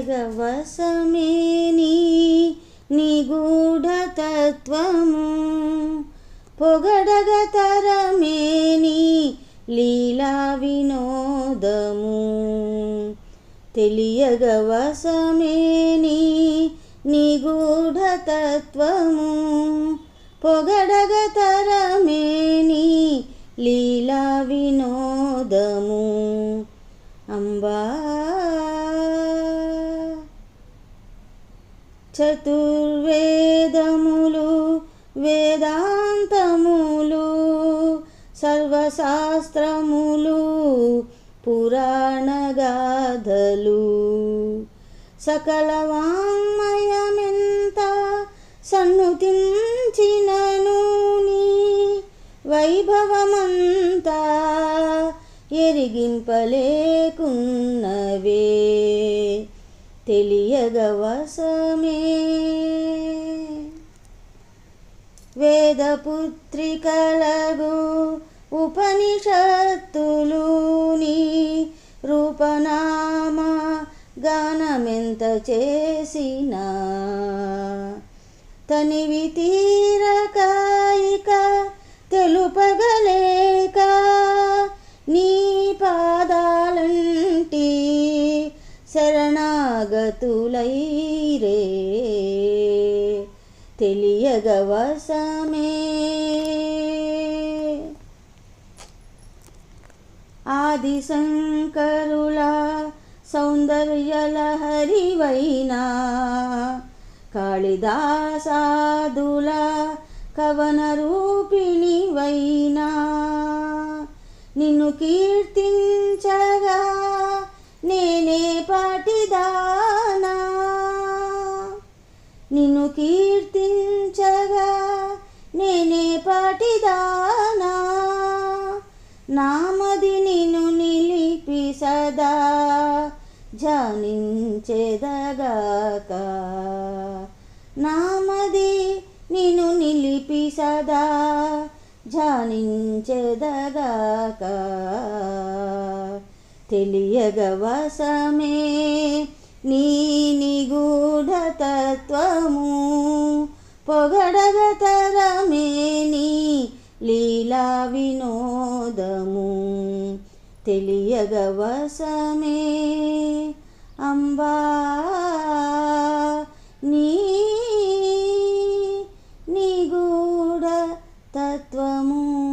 తెలియగవసమే నిగూఢతత్వము పొగడగ లీలా వినోదము. తెలియగవసమేనీ నిగూఢతత్వము పొగడగ లీలా వినోదము. అంబా చతుర్వేదములు వేదాంతములు సర్వశాస్త్రములు పురాణగాథలు. సకల వాంగ్మయమెంత సన్నుతించినను నీ వైభవమంతా ఎరిగింపలేకున్నవే. తెలియగవసమే వేదపుత్రికలగు ఉపనిషత్తులు రూపనామ గానమెంత చేసినా తనివి తీర తులైరే తెలియగవసమే ఆది శంకరుల సౌందర్యలహరివైనా కాళిదాసాదుల కవన రూపిణివైనా. నిన్ను కీర్తించ నిన్ను కీర్తించగా నేనే పాటిదానా. నామది నిన్ను నిలిపి సదా జానించెదగాక. నామది నిన్ను నిలిపి సదా జానించెదగాక. తెలియగవసమే నీ నిగూఢతత్వము పొగడగతరమే నీ లీలా వినోదము. తెలియగవసమే అంబా. నీ నిగూఢ తత్వము